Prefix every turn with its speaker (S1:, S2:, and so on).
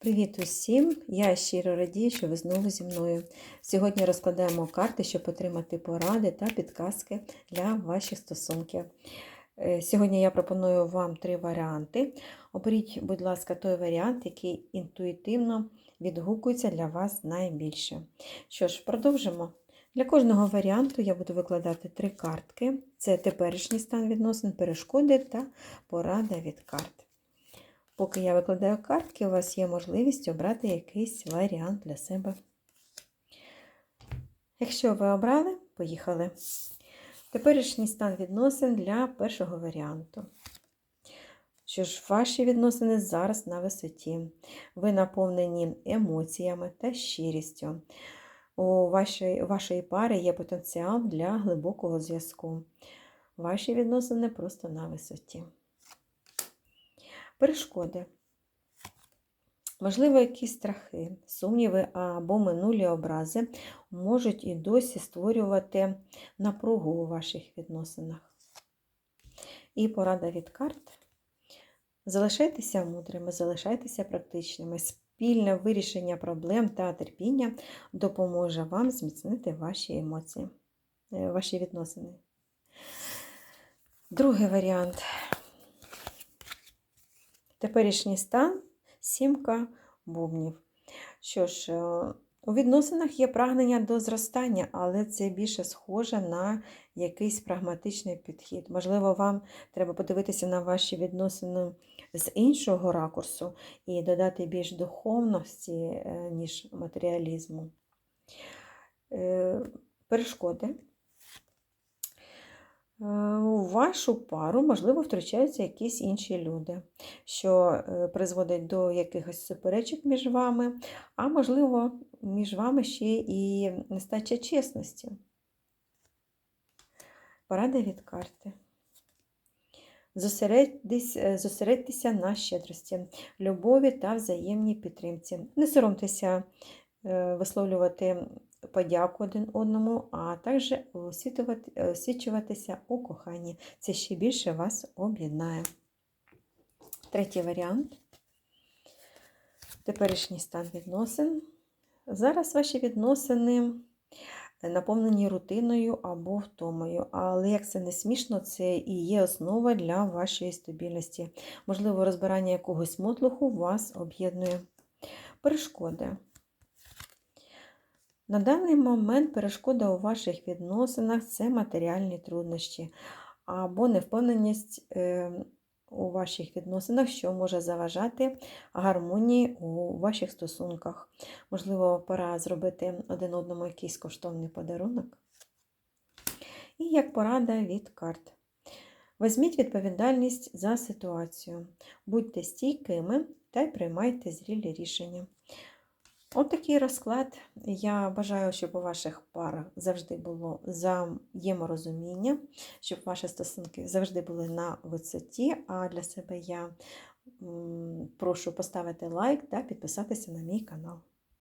S1: Привіт усім! Я щиро радію, що ви знову зі мною. Сьогодні розкладаємо карти, щоб отримати поради та підказки для ваших стосунків. Е, Сьогодні я пропоную вам три варіанти. Оберіть, будь ласка, той варіант, який інтуїтивно відгукується для вас найбільше. Що ж, продовжимо. Для кожного варіанту я буду викладати три картки: це теперішній стан відносин, перешкоди та порада від карт. Поки я викладаю картки, у вас є можливість обрати якийсь варіант для себе. Якщо ви обрали, поїхали. Теперішній стан відносин для першого варіанту. Що ж, ваші відносини зараз на висоті. Ви наповнені емоціями та щирістю. У вашої, вашої пари є потенціал для глибокого зв'язку. Ваші відносини просто на висоті. Перешкоди. Можливо, якісь страхи, сумніви або минулі образи можуть і досі створювати напругу у ваших відносинах. І порада від карт. Залишайтеся мудрими, залишайтеся практичними. Спільне вирішення проблем та терпіння допоможе вам зміцнити ваші емоції, ваші відносини. Другий варіант. Теперішній стан сімка бубнів. Що ж, у відносинах є прагнення до зростання, але це більше схоже на якийсь прагматичний підхід. Можливо, вам треба подивитися на ваші відносини з іншого ракурсу і додати більш духовності, ніж матеріалізму. Перешкоди. Вашу пару, можливо, втручаються якісь інші люди, що призводить до якихось суперечок між вами, а можливо, між вами ще і нестача чесності. Порада від карти. Зосередьтеся на щедрості, любові та взаємній підтримці. Не соромтеся висловлювати подяку один одному, а також освічуватися у коханні. Це ще більше вас об'єднає. Третій варіант. Теперішній стан відносин. Зараз ваші відносини наповнені рутиною або втомою. Але як це не смішно, це і є основа для вашої стабільності. Можливо, розбирання якогось мотлуху вас об'єднує. Перешкоди. На даний момент перешкода у ваших відносинах це матеріальні труднощі або невпевненість у ваших відносинах, що може заважати гармонії у ваших стосунках. Можливо, пора зробити один одному якийсь коштовний подарунок. І як порада від карт. Візьміть відповідальність за ситуацію, будьте стійкими та приймайте зрілі рішення. От такий розклад. Я бажаю, щоб у ваших парах завжди було взаєморозуміння, щоб ваші стосунки завжди були на висоті. А для себе я прошу поставити лайк та підписатися на мій канал.